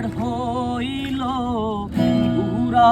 ঝড় হইল পুরা